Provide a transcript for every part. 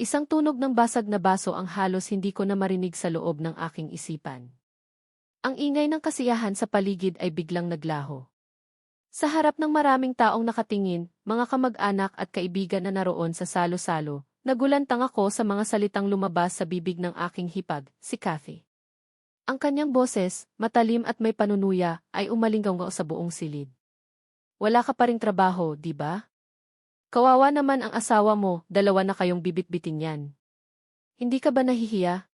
Isang tunog ng basag na baso ang halos hindi ko na marinig sa loob ng aking isipan. Ang ingay ng kasiyahan sa paligid ay biglang naglaho. Sa harap ng maraming taong nakatingin, mga kamag-anak at kaibigan na naroon sa salo-salo, nagulantang ako sa mga salitang lumabas sa bibig ng aking hipag, si Kathy. Ang kanyang boses, matalim at may panunuya, ay umalinggaw sa buong silid. Wala ka pa ring trabaho, di ba? Kawawa naman ang asawa mo, dalawa na kayong bibit-bitin yan. Hindi ka ba nahihiya?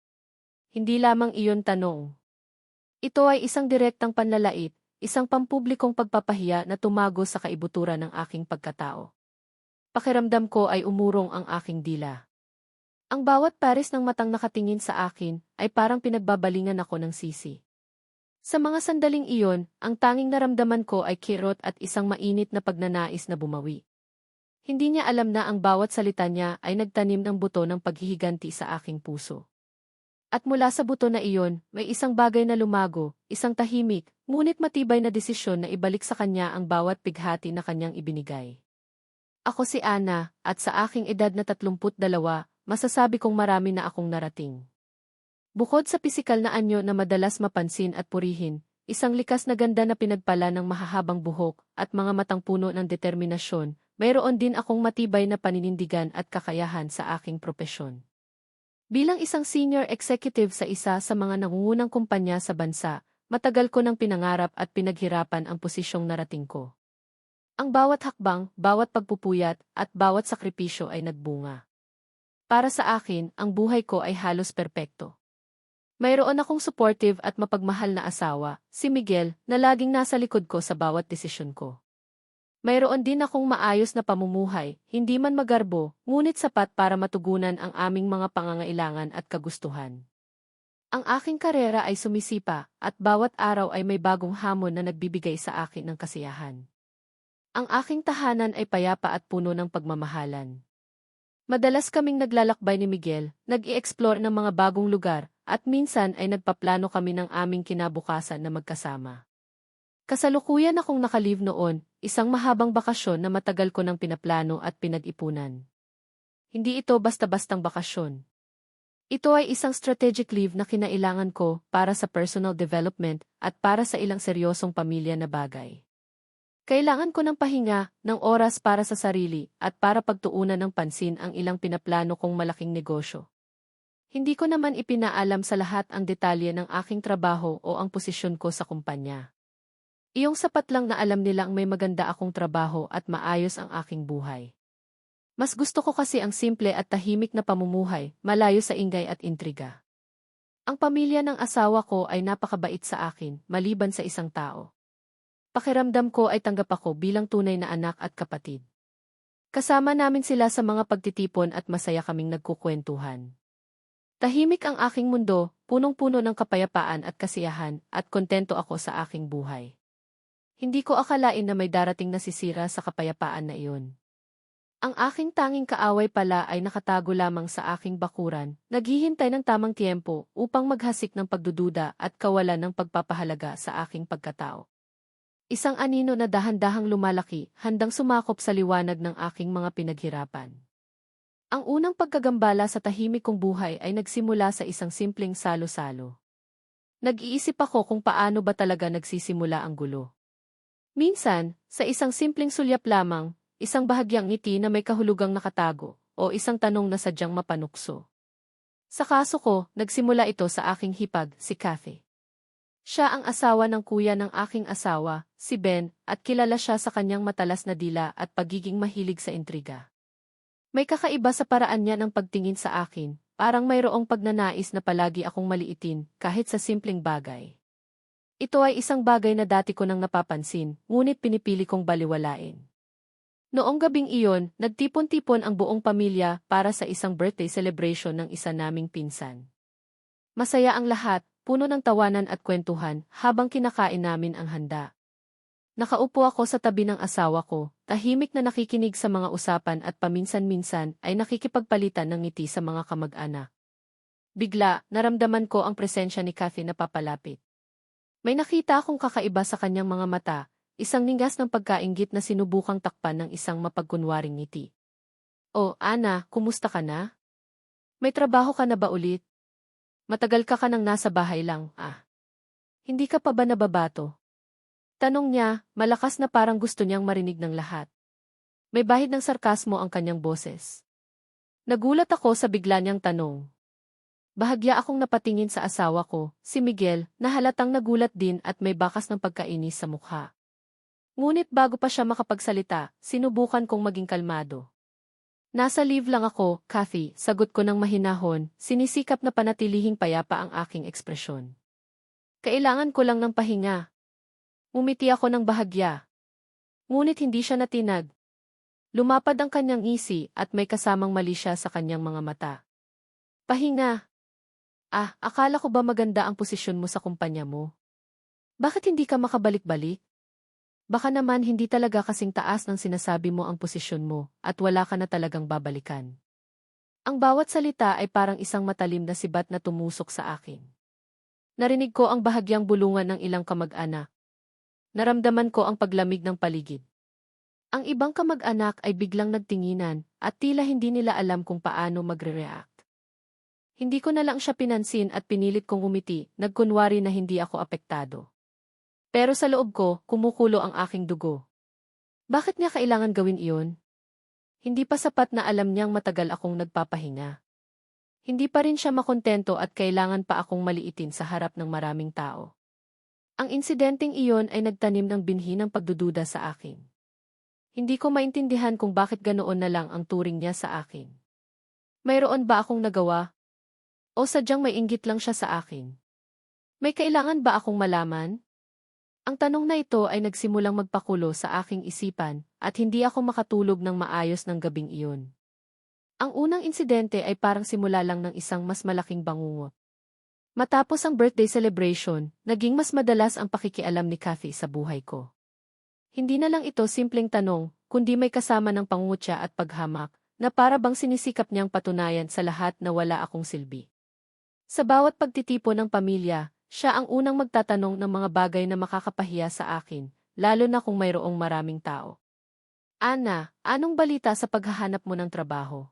Hindi lamang iyon tanong. Ito ay isang direktang panlalait, isang pampublikong pagpapahiya na tumago sa kaibuturan ng aking pagkatao. Pakiramdam ko ay umurong ang aking dila. Ang bawat pares ng matang nakatingin sa akin ay parang pinagbabalingan ako ng sisi. Sa mga sandaling iyon, ang tanging naramdaman ko ay kirot at isang mainit na pagnanais na bumawi. Hindi niya alam na ang bawat salita niya ay nagtanim ng buto ng paghihiganti sa aking puso. At mula sa buto na iyon, may isang bagay na lumago, isang tahimik, ngunit matibay na desisyon na ibalik sa kanya ang bawat pighati na kanyang ibinigay. Ako si Ana, at sa aking edad na 32, masasabi kong marami na akong narating. Bukod sa pisikal na anyo na madalas mapansin at purihin, isang likas na ganda na pinagpala ng mahahabang buhok at mga matang puno ng determinasyon, mayroon din akong matibay na paninindigan at kakayahan sa aking propesyon. Bilang isang senior executive sa isa sa mga nangungunang kumpanya sa bansa, matagal ko nang pinangarap at pinaghirapan ang posisyong narating ko. Ang bawat hakbang, bawat pagpupuyat, at bawat sakripisyo ay nagbunga. Para sa akin, ang buhay ko ay halos perpekto. Mayroon akong supportive at mapagmahal na asawa, si Miguel, na laging nasa likod ko sa bawat desisyon ko. Mayroon din akong maayos na pamumuhay, hindi man magarbo, ngunit sapat para matugunan ang aming mga pangangailangan at kagustuhan. Ang aking karera ay sumisipa, at bawat araw ay may bagong hamon na nagbibigay sa akin ng kasiyahan. Ang aking tahanan ay payapa at puno ng pagmamahalan. Madalas kaming naglalakbay ni Miguel, nag-i-explore ng mga bagong lugar, at minsan ay nagpaplano kami ng aming kinabukasan na magkasama. Kasalukuyan akong nakalive noon, isang mahabang bakasyon na matagal ko nang pinaplano at pinag-ipunan. Hindi ito basta-bastang bakasyon. Ito ay isang strategic leave na kinailangan ko para sa personal development at para sa ilang seryosong pamilya na bagay. Kailangan ko ng pahinga, ng oras para sa sarili, at para pagtuunan ng pansin ang ilang pinaplano kong malaking negosyo. Hindi ko naman ipinaalam sa lahat ang detalye ng aking trabaho o ang posisyon ko sa kumpanya. Iyong sapat lang na alam nilang may maganda akong trabaho at maayos ang aking buhay. Mas gusto ko kasi ang simple at tahimik na pamumuhay, malayo sa ingay at intriga. Ang pamilya ng asawa ko ay napakabait sa akin, maliban sa isang tao. Pakiramdam ko ay tanggap ako bilang tunay na anak at kapatid. Kasama namin sila sa mga pagtitipon at masaya kaming nagkukwentuhan. Tahimik ang aking mundo, punong-puno ng kapayapaan at kasiyahan, at kontento ako sa aking buhay. Hindi ko akalain na may darating na sisira sa kapayapaan na iyon. Ang aking tanging kaaway pala ay nakatago lamang sa aking bakuran, naghihintay ng tamang tiempo upang maghasik ng pagdududa at kawalan ng pagpapahalaga sa aking pagkatao. Isang anino na dahan-dahang lumalaki, handang sumakop sa liwanag ng aking mga pinaghirapan. Ang unang pagkagambala sa tahimik kong buhay ay nagsimula sa isang simpleng salo-salo. Nag-iisip ako kung paano ba talaga nagsisimula ang gulo. Minsan, sa isang simpleng sulyap lamang, isang bahagyang ngiti na may kahulugang nakatago, o isang tanong na sadyang mapanukso. Sa kaso ko, nagsimula ito sa aking hipag, si Kathy. Siya ang asawa ng kuya ng aking asawa, si Ben, at kilala siya sa kanyang matalas na dila at pagiging mahilig sa intriga. May kakaiba sa paraan niya ng pagtingin sa akin, parang mayroong pagnanais na palagi akong maliitin kahit sa simpleng bagay. Ito ay isang bagay na dati ko nang napapansin, ngunit pinipili kong baliwalain. Noong gabing iyon, nagtipon-tipon ang buong pamilya para sa isang birthday celebration ng isa naming pinsan. Masaya ang lahat, puno ng tawanan at kwentuhan habang kinakain namin ang handa. Nakaupo ako sa tabi ng asawa ko, tahimik na nakikinig sa mga usapan at paminsan-minsan ay nakikipagpalitan ng ngiti sa mga kamag-anak. Bigla, naramdaman ko ang presensya ni Kathy na papalapit. May nakita akong kakaiba sa kanyang mga mata, isang ningas ng pagkaingit na sinubukang takpan ng isang mapagkunwaring ngiti. O, Ana, kumusta ka na? May trabaho ka na ba ulit? Matagal ka ka nang nasa bahay lang, ah. Hindi ka pa ba nababato? Tanong niya, malakas na parang gusto niyang marinig ng lahat. May bahid ng sarkasmo ang kanyang boses. Nagulat ako sa bigla niyang tanong. Bahagya akong napatingin sa asawa ko, si Miguel, na halatang nagulat din at may bakas ng pagkainis sa mukha. Ngunit bago pa siya makapagsalita, sinubukan kong maging kalmado. Nasa leave lang ako, Kathy, sagot ko ng mahinahon, sinisikap na panatilihing payapa ang aking ekspresyon. Kailangan ko lang ng pahinga. Umiti ako ng bahagya. Ngunit hindi siya natinag. Lumapad ang kanyang isi at may kasamang mali siya sa kanyang mga mata. Pahinga. Ah, akala ko ba maganda ang posisyon mo sa kumpanya mo? Bakit hindi ka makabalik-balik? Baka naman hindi talaga kasing taas ng sinasabi mo ang posisyon mo at wala ka na talagang babalikan. Ang bawat salita ay parang isang matalim na sibat na tumusok sa akin. Narinig ko ang bahagyang bulungan ng ilang kamag-anak. Naramdaman ko ang paglamig ng paligid. Ang ibang kamag-anak ay biglang nagtinginan at tila hindi nila alam kung paano magre-react. Hindi ko na lang siya pinansin at pinilit kong umiti, nagkunwari na hindi ako apektado. Pero sa loob ko, kumukulo ang aking dugo. Bakit niya kailangan gawin iyon? Hindi pa sapat na alam niyang matagal akong nagpapahinga. Hindi pa rin siya makontento at kailangan pa akong maliitin sa harap ng maraming tao. Ang insidenteng iyon ay nagtanim ng binhi ng pagdududa sa akin. Hindi ko maintindihan kung bakit ganoon na lang ang turing niya sa akin. Mayroon ba akong nagawa? O sadyang may inggit lang siya sa akin? May kailangan ba akong malaman? Ang tanong na ito ay nagsimulang magpakulo sa aking isipan at hindi ako makatulog ng maayos ng gabing iyon. Ang unang insidente ay parang simula lang ng isang mas malaking bangungot. Matapos ang birthday celebration, naging mas madalas ang pakikialam ni Kathy sa buhay ko. Hindi na lang ito simpleng tanong, kundi may kasama ng pangungutya at paghamak, na para bang sinisikap niyang patunayan sa lahat na wala akong silbi. Sa bawat pagtitipo ng pamilya, siya ang unang magtatanong ng mga bagay na makakapahiya sa akin, lalo na kung mayroong maraming tao. Ana, anong balita sa paghahanap mo ng trabaho?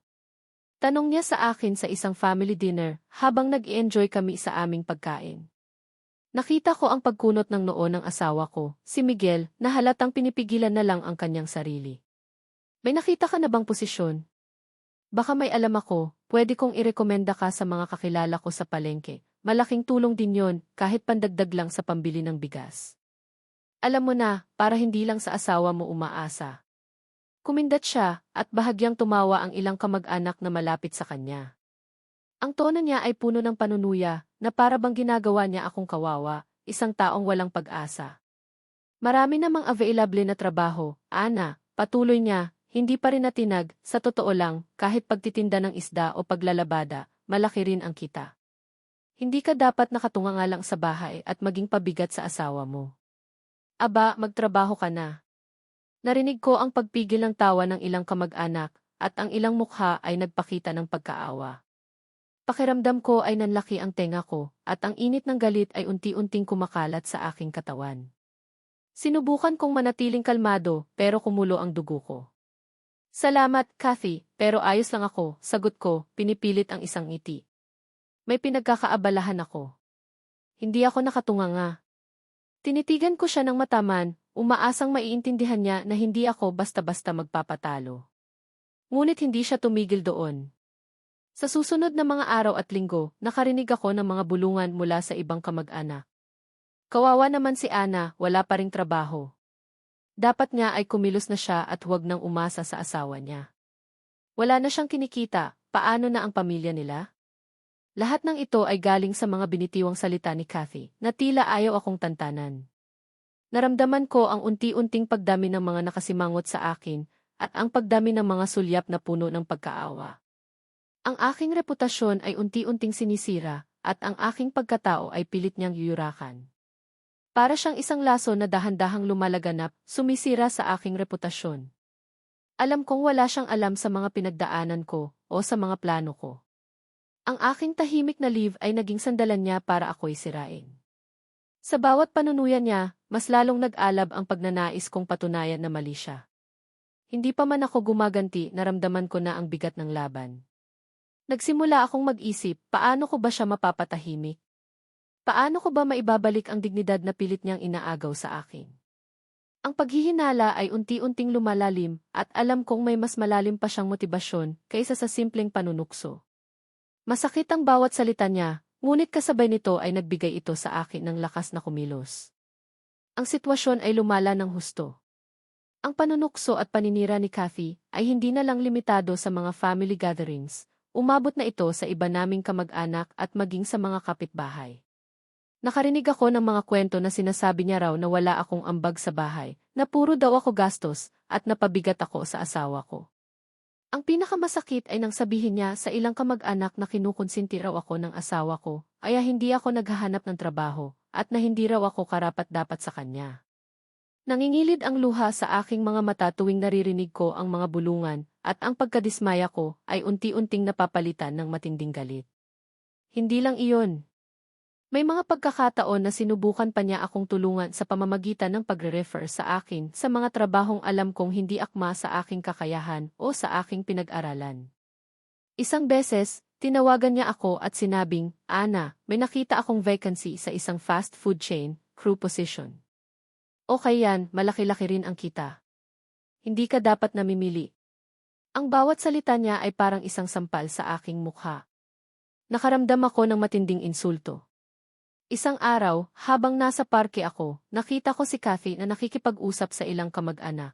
Tanong niya sa akin sa isang family dinner habang nag-enjoy kami sa aming pagkain. Nakita ko ang pagkunot ng noo ng asawa ko, si Miguel, na halatang pinipigilan na lang ang kanyang sarili. May nakita ka na bang posisyon? Baka may alam ako, pwede kong irekomenda ka sa mga kakilala ko sa palengke, Malaking tulong din yon kahit pandagdag lang sa pambili ng bigas. Alam mo na, para hindi lang sa asawa mo umaasa. Kumindat siya, at bahagyang tumawa ang ilang kamag-anak na malapit sa kanya. Ang tono niya ay puno ng panunuya, na para bang ginagawa niya akong kawawa, isang taong walang pag-asa. Marami namang available na trabaho, Ana, patuloy niya, hindi pa rin natinag, sa totoo lang, kahit pagtitinda ng isda o paglalabada, malaki rin ang kita. Hindi ka dapat nakatunga nga lang sa bahay at maging pabigat sa asawa mo. Aba, magtrabaho ka na. Narinig ko ang pagpigil ng tawa ng ilang kamag-anak at ang ilang mukha ay nagpakita ng pagkaawa. Pakiramdam ko ay nanlaki ang tenga ko at ang init ng galit ay unti-unting kumakalat sa aking katawan. Sinubukan kong manatiling kalmado pero kumulo ang dugo ko. Salamat, Kathy, pero ayos lang ako, sagot ko, pinipilit ang isang ngiti. May pinagkakaabalahan ako. Hindi ako nakatunganga. Tinitigan ko siya ng mataman, umaasang maiintindihan niya na hindi ako basta-basta magpapatalo. Ngunit hindi siya tumigil doon. Sa susunod na mga araw at linggo, nakarinig ako ng mga bulungan mula sa ibang kamag-anak. Kawawa naman si Ana, wala pa ring trabaho. Dapat nga ay kumilos na siya at huwag nang umasa sa asawa niya. Wala na siyang kinikita, paano na ang pamilya nila? Lahat ng ito ay galing sa mga binitiwang salita ni Kathy, na tila ayaw akong tantanan. Naramdaman ko ang unti-unting pagdami ng mga nakasimangot sa akin, at ang pagdami ng mga sulyap na puno ng pagkaawa. Ang aking reputasyon ay unti-unting sinisira, at ang aking pagkatao ay pilit niyang yuyurakan. Para siyang isang laso na dahan-dahang lumalaganap, sumisira sa aking reputasyon. Alam kong wala siyang alam sa mga pinagdaanan ko o sa mga plano ko. Ang aking tahimik na leave ay naging sandalan niya para ako'y sirain. Sa bawat panunuyan niya, mas lalong nag-alab ang pagnanais kong patunayan na mali siya. Hindi pa man ako gumaganti, naramdaman ko na ang bigat ng laban. Nagsimula akong mag-isip, paano ko ba siya mapapatahimik? Paano ko ba maibabalik ang dignidad na pilit niyang inaagaw sa akin? Ang paghihinala ay unti-unting lumalalim at alam kong may mas malalim pa siyang motibasyon kaysa sa simpleng panunukso. Masakit ang bawat salita niya, ngunit kasabay nito ay nagbigay ito sa akin ng lakas na kumilos. Ang sitwasyon ay lumala ng husto. Ang panunukso at paninira ni Kathy ay hindi na lang limitado sa mga family gatherings, umabot na ito sa iba naming kamag-anak at maging sa mga kapitbahay. Nakarinig ako ng mga kwento na sinasabi niya raw na wala akong ambag sa bahay, na puro daw ako gastos, at napabigat ako sa asawa ko. Ang pinakamasakit ay nang sabihin niya sa ilang kamag-anak na kinukonsinti raw ako ng asawa ko, kaya hindi ako naghahanap ng trabaho, at na hindi raw ako karapat-dapat sa kanya. Nangingilid ang luha sa aking mga mata tuwing naririnig ko ang mga bulungan, at ang pagkadismaya ko ay unti-unting napapalitan ng matinding galit. Hindi lang iyon, may mga pagkakataon na sinubukan pa niya akong tulungan sa pamamagitan ng pagre-refer sa akin sa mga trabahong alam kong hindi akma sa aking kakayahan o sa aking pinag-aralan. Isang beses, tinawagan niya ako at sinabing, Ana, may nakita akong vacancy sa isang fast food chain, crew position. Okay yan, malaki-laki rin ang kita. Hindi ka dapat namimili. Ang bawat salita niya ay parang isang sampal sa aking mukha. Nakaramdam ako ng matinding insulto. Isang araw, habang nasa parke ako, nakita ko si Kathy na nakikipag-usap sa ilang kamag-anak.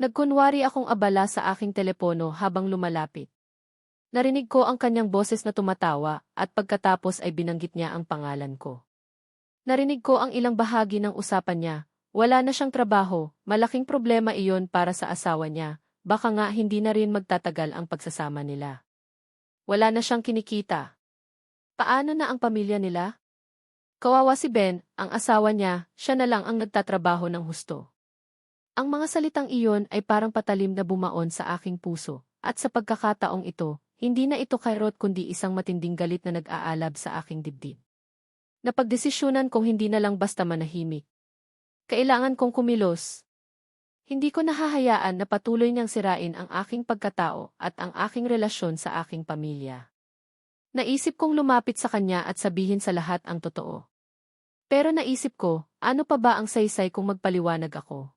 Nagkunwari akong abala sa aking telepono habang lumalapit. Narinig ko ang kanyang boses na tumatawa at pagkatapos ay binanggit niya ang pangalan ko. Narinig ko ang ilang bahagi ng usapan niya, wala na siyang trabaho, malaking problema iyon para sa asawa niya, baka nga hindi na rin magtatagal ang pagsasama nila. Wala na siyang kinikita. Paano na ang pamilya nila? Kawawa si Ben, ang asawa niya, siya na lang ang nagtatrabaho ng husto. Ang mga salitang iyon ay parang patalim na bumaon sa aking puso, at sa pagkakataong ito, hindi na ito kairot kundi isang matinding galit na nag-aalab sa aking dibdib. Napagdesisyonan kong hindi na lang basta manahimik. Kailangan kong kumilos. Hindi ko nahahayaan na patuloy niyang sirain ang aking pagkatao at ang aking relasyon sa aking pamilya. Naisip kong lumapit sa kanya at sabihin sa lahat ang totoo. Pero naisip ko, ano pa ba ang saysay kung magpaliwanag ako?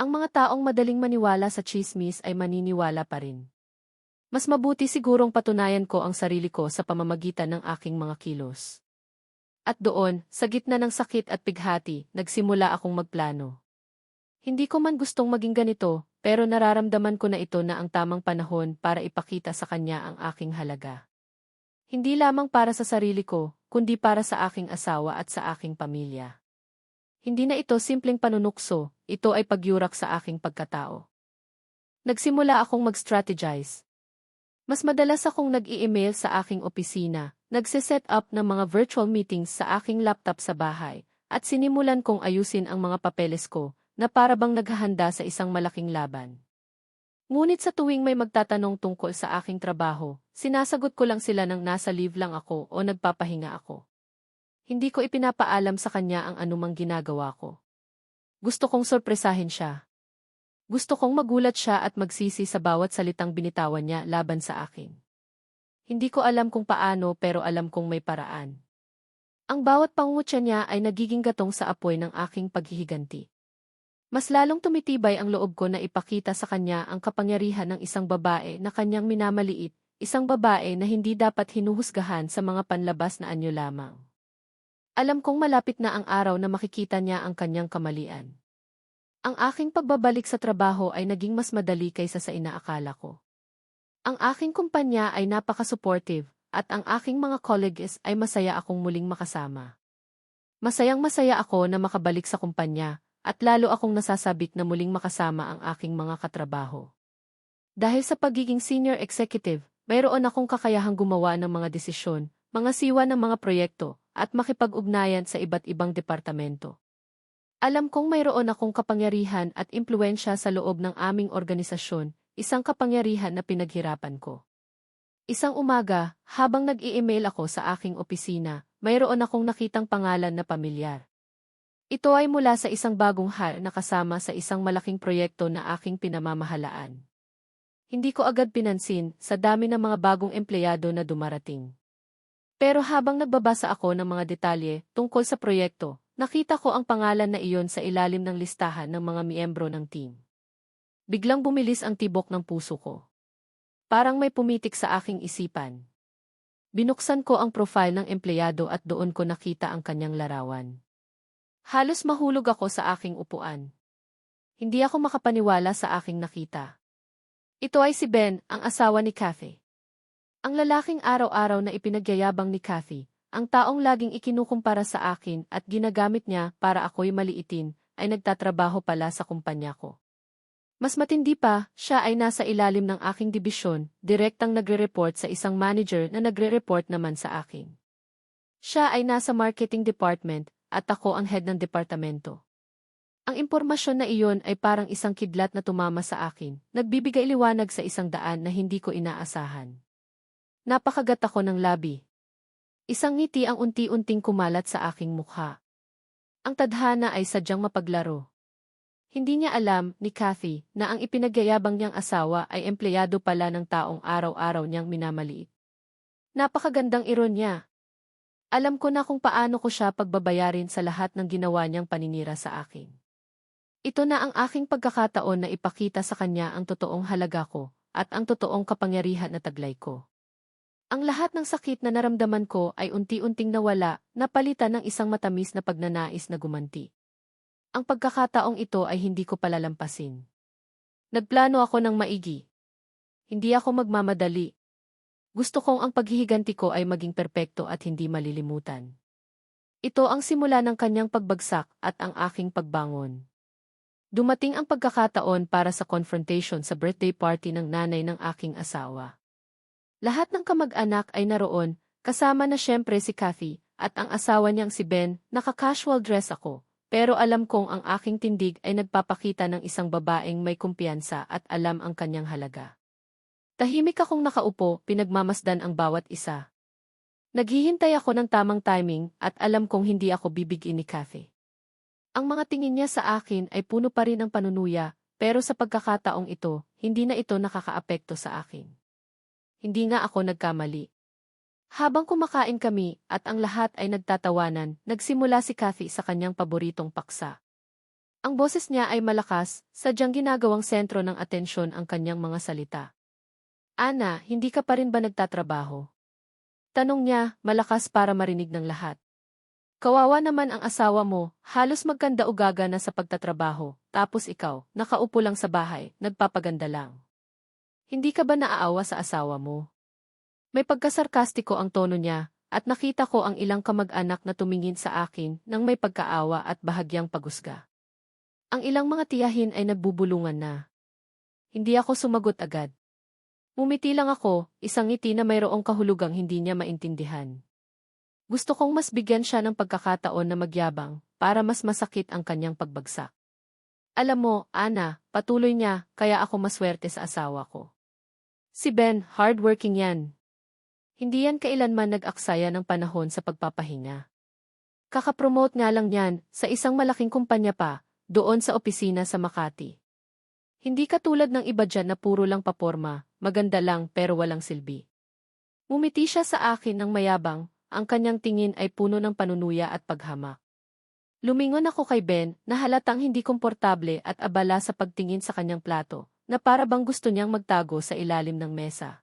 Ang mga taong madaling maniwala sa chismis ay maniniwala pa rin. Mas mabuti sigurong patunayan ko ang sarili ko sa pamamagitan ng aking mga kilos. At doon, sa gitna ng sakit at pighati, nagsimula akong magplano. Hindi ko man gustong maging ganito, pero nararamdaman ko na ito na ang tamang panahon para ipakita sa kanya ang aking halaga. Hindi lamang para sa sarili ko, kundi para sa aking asawa at sa aking pamilya. Hindi na ito simpleng panunukso, ito ay pagyurak sa aking pagkatao. Nagsimula akong mag-strategize. Mas madalas akong nag-i-email sa aking opisina, nagse-set up ng mga virtual meetings sa aking laptop sa bahay, at sinimulan kong ayusin ang mga papeles ko, na parabang naghahanda sa isang malaking laban. Ngunit sa tuwing may magtatanong tungkol sa aking trabaho, sinasagot ko lang sila ng nasa leave lang ako o nagpapahinga ako. Hindi ko ipinapaalam sa kanya ang anumang ginagawa ko. Gusto kong sorpresahin siya. Gusto kong magulat siya at magsisi sa bawat salitang binitawan niya laban sa akin. Hindi ko alam kung paano pero alam kong may paraan. Ang bawat pangungutya niya ay nagiging gatong sa apoy ng aking paghihiganti. Mas lalong tumitibay ang loob ko na ipakita sa kanya ang kapangyarihan ng isang babae na kanyang minamaliit, isang babae na hindi dapat hinuhusgahan sa mga panlabas na anyo lamang. Alam kong malapit na ang araw na makikita niya ang kanyang kamalian. Ang aking pagbabalik sa trabaho ay naging mas madali kaysa sa inaakala ko. Ang aking kumpanya ay napaka-supportive, at ang aking mga colleagues ay masaya akong muling makasama. Masayang masaya ako na makabalik sa kumpanya, at lalo akong nasasabik na muling makasama ang aking mga katrabaho. Dahil sa pagiging senior executive, mayroon akong kakayahang gumawa ng mga desisyon, mga siwa ng mga proyekto, at makipag-ugnayan sa iba't ibang departamento. Alam kong mayroon akong kapangyarihan at impluensya sa loob ng aming organisasyon, isang kapangyarihan na pinaghirapan ko. Isang umaga, habang nag-i-email ako sa aking opisina, mayroon akong nakitang pangalan na pamilyar. Ito ay mula sa isang bagong hal na kasama sa isang malaking proyekto na aking pinamamahalaan. Hindi ko agad pinansin sa dami ng mga bagong empleyado na dumarating. Pero habang nagbabasa ako ng mga detalye tungkol sa proyekto, nakita ko ang pangalan na iyon sa ilalim ng listahan ng mga miyembro ng team. Biglang bumilis ang tibok ng puso ko. Parang may pumitik sa aking isipan. Binuksan ko ang profile ng empleyado at doon ko nakita ang kanyang larawan. Halos mahulog ako sa aking upuan. Hindi ako makapaniwala sa aking nakita. Ito ay si Ben, ang asawa ni Kathy. Ang lalaking araw-araw na ipinagyayabang ni Kathy, ang taong laging ikinukumpara sa akin at ginagamit niya para ako'y maliitin, ay nagtatrabaho pala sa kumpanya ko. Mas matindi pa, siya ay nasa ilalim ng aking dibisyon, direktang nagre-report sa isang manager na nagre-report naman sa akin. Siya ay nasa marketing department, at ako ang head ng departamento. Ang impormasyon na iyon ay parang isang kidlat na tumama sa akin, nagbibigay liwanag sa isang daan na hindi ko inaasahan. Napakagat ako ng labi. Isang ngiti ang unti-unting kumalat sa aking mukha. Ang tadhana ay sadyang mapaglaro. Hindi niya alam, ni Kathy, na ang ipinagyayabang niyang asawa ay empleyado pala ng taong araw-araw niyang minamaliit. Napakagandang ironya. Alam ko na kung paano ko siya pagbabayarin sa lahat ng ginawa niyang paninira sa akin. Ito na ang aking pagkakataon na ipakita sa kanya ang totoong halaga ko at ang totoong kapangyarihan na taglay ko. Ang lahat ng sakit na naramdaman ko ay unti-unting nawala, napalitan ng isang matamis na pagnanais na gumanti. Ang pagkakataong ito ay hindi ko palalampasin. Nagplano ako ng maigi. Hindi ako magmamadali. Gusto kong ang paghihiganti ko ay maging perpekto at hindi malilimutan. Ito ang simula ng kanyang pagbagsak at ang aking pagbangon. Dumating ang pagkakataon para sa confrontation sa birthday party ng nanay ng aking asawa. Lahat ng kamag-anak ay naroon, kasama na syempre si Kathy, at ang asawa niyang si Ben, naka-casual dress ako, pero alam kong ang aking tindig ay nagpapakita ng isang babaeng may kumpiyansa at alam ang kanyang halaga. Tahimik akong nakaupo, pinagmamasdan ang bawat isa. Naghihintay ako ng tamang timing at alam kong hindi ako bibigin ni Kathy. Ang mga tingin niya sa akin ay puno pa rin ng panunuya, pero sa pagkakataong ito, hindi na ito nakakaapekto sa akin. Hindi nga ako nagkamali. Habang kumakain kami at ang lahat ay nagtatawanan, nagsimula si Kathy sa kanyang paboritong paksa. Ang boses niya ay malakas, sadyang ginagawang sentro ng atensyon ang kanyang mga salita. Ana, hindi ka pa rin ba nagtatrabaho? Tanong niya, malakas para marinig ng lahat. Kawawa naman ang asawa mo, halos magkanda ugaga na sa pagtatrabaho, tapos ikaw, nakaupo lang sa bahay, nagpapaganda lang. Hindi ka ba naaawa sa asawa mo? May pagkasarkastiko ang tono niya, at nakita ko ang ilang kamag-anak na tumingin sa akin nang may pagkaawa at bahagyang pagusga. Ang ilang mga tiyahin ay nagbubulungan na. Hindi ako sumagot agad. Mumiti lang ako, isang ngiti na mayroong kahulugang hindi niya maintindihan. Gusto kong mas bigyan siya ng pagkakataon na magyabang, para mas masakit ang kanyang pagbagsak. Alam mo, Ana, patuloy niya, kaya ako maswerte sa asawa ko. Si Ben, hardworking yan. Hindi yan kailanman nag-aksaya ng panahon sa pagpapahinga. Kakapromote nga lang yan, sa isang malaking kumpanya pa, doon sa opisina sa Makati. Hindi katulad ng iba dyan na puro lang paporma, maganda lang pero walang silbi. Umiti siya sa akin ng mayabang, ang kanyang tingin ay puno ng panunuya at paghamak. Lumingon ako kay Ben na halatang hindi komportable at abala sa pagtingin sa kanyang plato, na para bang gusto niyang magtago sa ilalim ng mesa.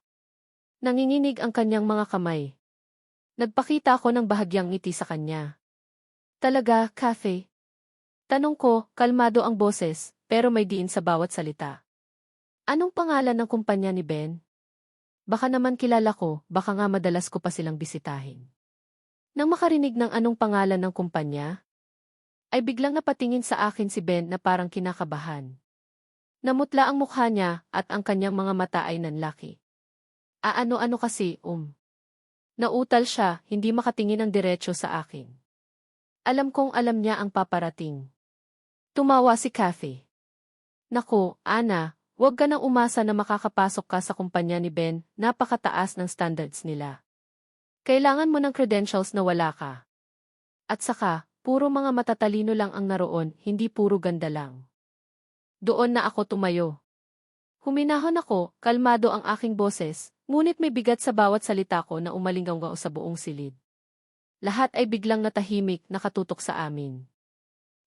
Nanginginig ang kanyang mga kamay. Nagpakita ako ng bahagyang ngiti sa kanya. Talaga, Kathy? Tanong ko, kalmado ang boses, pero may diin sa bawat salita. Anong pangalan ng kumpanya ni Ben? Baka naman kilala ko, baka nga madalas ko pa silang bisitahin. Nang makarinig ng anong pangalan ng kumpanya, ay biglang napatingin sa akin si Ben na parang kinakabahan. Namutla ang mukha niya at ang kanyang mga mata ay nanlaki. Aano-ano kasi, um. Nautal siya, hindi makatingin ng diretsyo sa akin. Alam kong alam niya ang paparating. Tumawa si Kathy. Nako, Ana, huwag ka nang umasa na makakapasok ka sa kumpanya ni Ben, napakataas ng standards nila. Kailangan mo ng credentials na wala ka. At saka, puro mga matatalino lang ang naroon, hindi puro ganda lang. Doon na ako tumayo. Huminahon ako, kalmado ang aking boses, ngunit may bigat sa bawat salita ko na umalingaw sa buong silid. Lahat ay biglang natahimik, nakatutok sa amin.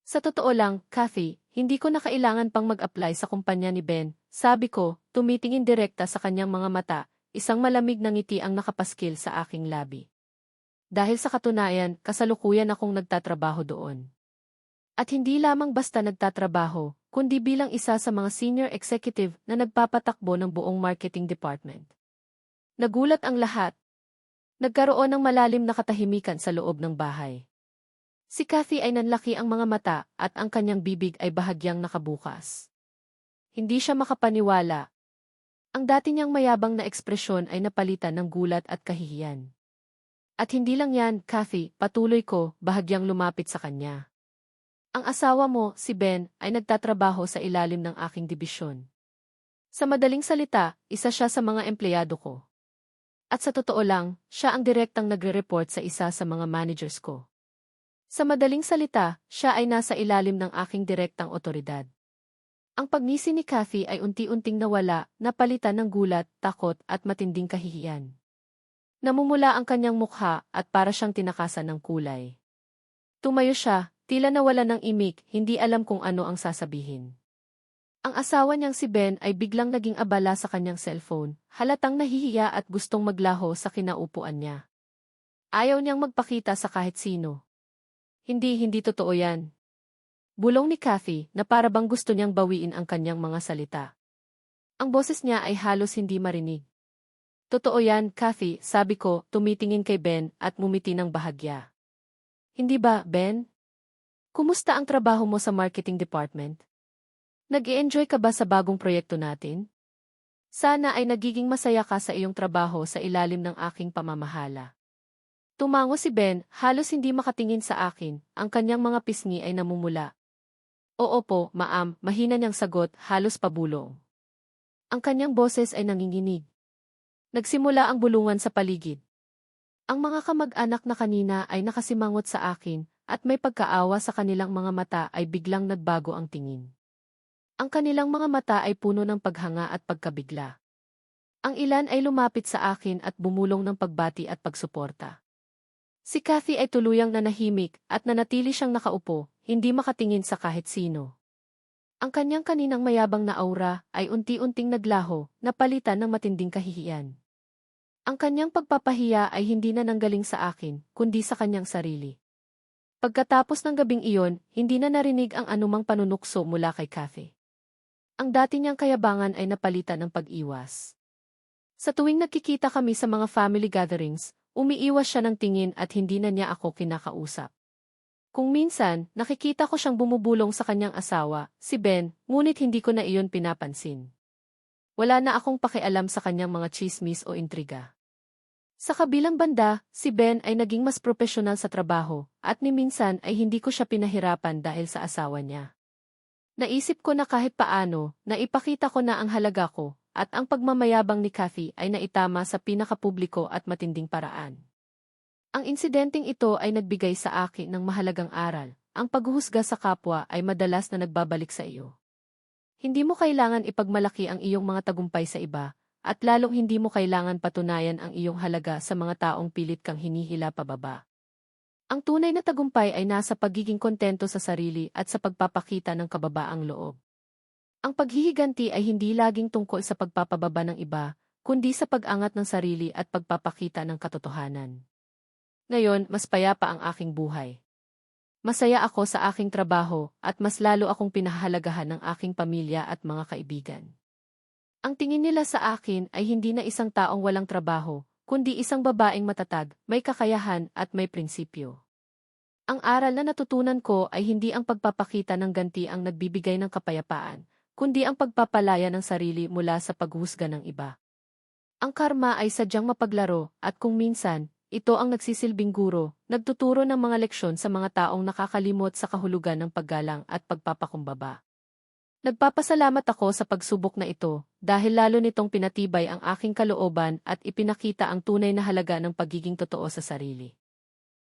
Sa totoo lang, Kathy, hindi ko na kailangan pang mag-apply sa kumpanya ni Ben, sabi ko, tumitingin direkta sa kanyang mga mata, isang malamig na ngiti ang nakapaskil sa aking labi. Dahil sa katunayan, kasalukuyan akong nagtatrabaho doon. At hindi lamang basta nagtatrabaho, kundi bilang isa sa mga senior executive na nagpapatakbo ng buong marketing department. Nagulat ang lahat. Nagkaroon ng malalim na katahimikan sa loob ng bahay. Si Kathy ay nanlaki ang mga mata at ang kanyang bibig ay bahagyang nakabukas. Hindi siya makapaniwala. Ang dati niyang mayabang na ekspresyon ay napalitan ng gulat at kahihiyan. At hindi lang yan, Kathy, patuloy ko, bahagyang lumapit sa kanya. Ang asawa mo, si Ben, ay nagtatrabaho sa ilalim ng aking dibisyon. Sa madaling salita, isa siya sa mga empleyado ko. At sa totoo lang, siya ang direktang nagre-report sa isa sa mga managers ko. Sa madaling salita, siya ay nasa ilalim ng aking direktang otoridad. Ang pagnisi ni Kathy ay unti-unting nawala, napalitan ng gulat, takot at matinding kahihiyan. Namumula ang kanyang mukha at para siyang tinakasan ng kulay. Tumayo siya, tila nawala ng imik, hindi alam kung ano ang sasabihin. Ang asawa niyang si Ben ay biglang naging abala sa kanyang cellphone, halatang nahihiya at gustong maglaho sa kinaupuan niya. Ayaw niyang magpakita sa kahit sino. Hindi, hindi totoo yan. Bulong ni Kathy na para bang gusto niyang bawiin ang kanyang mga salita. Ang boses niya ay halos hindi marinig. Totoo yan, Kathy, sabi ko, tumitingin kay Ben at mumiti ng bahagya. Hindi ba, Ben? Kumusta ang trabaho mo sa marketing department? Nag-i-enjoy ka ba sa bagong proyekto natin? Sana ay nagiging masaya ka sa iyong trabaho sa ilalim ng aking pamamahala. Tumango si Ben, halos hindi makatingin sa akin, ang kanyang mga pisngi ay namumula. Oo po, maam, mahina niyang sagot, halos pabulong. Ang kanyang boses ay nanginginig. Nagsimula ang bulungan sa paligid. Ang mga kamag-anak na kanina ay nakasimangot sa akin, at may pagkaawa sa kanilang mga mata ay biglang nagbago ang tingin. Ang kanilang mga mata ay puno ng paghanga at pagkabigla. Ang ilan ay lumapit sa akin at bumulong ng pagbati at pagsuporta. Si Kathy ay tuluyang nanahimik at nanatili siyang nakaupo, hindi makatingin sa kahit sino. Ang kanyang kaninang mayabang na aura ay unti-unting naglaho, napalitan ng matinding kahihiyan. Ang kanyang pagpapahiya ay hindi na nanggaling sa akin, kundi sa kanyang sarili. Pagkatapos ng gabing iyon, hindi na narinig ang anumang panunukso mula kay Kathy. Ang dati niyang kayabangan ay napalitan ng pag-iwas. Sa tuwing nagkikita kami sa mga family gatherings, Umiiwas siya ng tingin at hindi na niya ako kinakausap. Kung minsan, nakikita ko siyang bumubulong sa kanyang asawa, si Ben, ngunit hindi ko na iyon pinapansin. Wala na akong pakialam sa kanyang mga chismis o intriga. Sa kabilang banda, si Ben ay naging mas profesional sa trabaho, at ni minsan ay hindi ko siya pinahirapan dahil sa asawa niya. Naisip ko na kahit paano, na ipakita ko na ang halaga ko, at ang pagmamayabang ni Kathy ay naitama sa pinakapubliko at matinding paraan. Ang insidenteng ito ay nagbigay sa akin ng mahalagang aral. Ang paghuhusga sa kapwa ay madalas na nagbabalik sa iyo. Hindi mo kailangan ipagmalaki ang iyong mga tagumpay sa iba, at lalong hindi mo kailangan patunayan ang iyong halaga sa mga taong pilit kang hinihila pababa. Ang tunay na tagumpay ay nasa pagiging kontento sa sarili at sa pagpapakita ng kababaang loob. Ang paghihiganti ay hindi laging tungkol sa pagpapababa ng iba, kundi sa pag-angat ng sarili at pagpapakita ng katotohanan. Ngayon, mas payapa ang aking buhay. Masaya ako sa aking trabaho at mas lalo akong pinahahalagahan ng aking pamilya at mga kaibigan. Ang tingin nila sa akin ay hindi na isang taong walang trabaho, kundi isang babaeng matatag, may kakayahan at may prinsipyo. Ang aral na natutunan ko ay hindi ang pagpapakita ng ganti ang nagbibigay ng kapayapaan, kundi ang pagpapalaya ng sarili mula sa paghusga ng iba. Ang karma ay sadyang mapaglaro at kung minsan, ito ang nagsisilbing guro, nagtuturo ng mga leksyon sa mga taong nakakalimot sa kahulugan ng paggalang at pagpapakumbaba. Nagpapasalamat ako sa pagsubok na ito, dahil lalo nitong pinatibay ang aking kalooban at ipinakita ang tunay na halaga ng pagiging totoo sa sarili.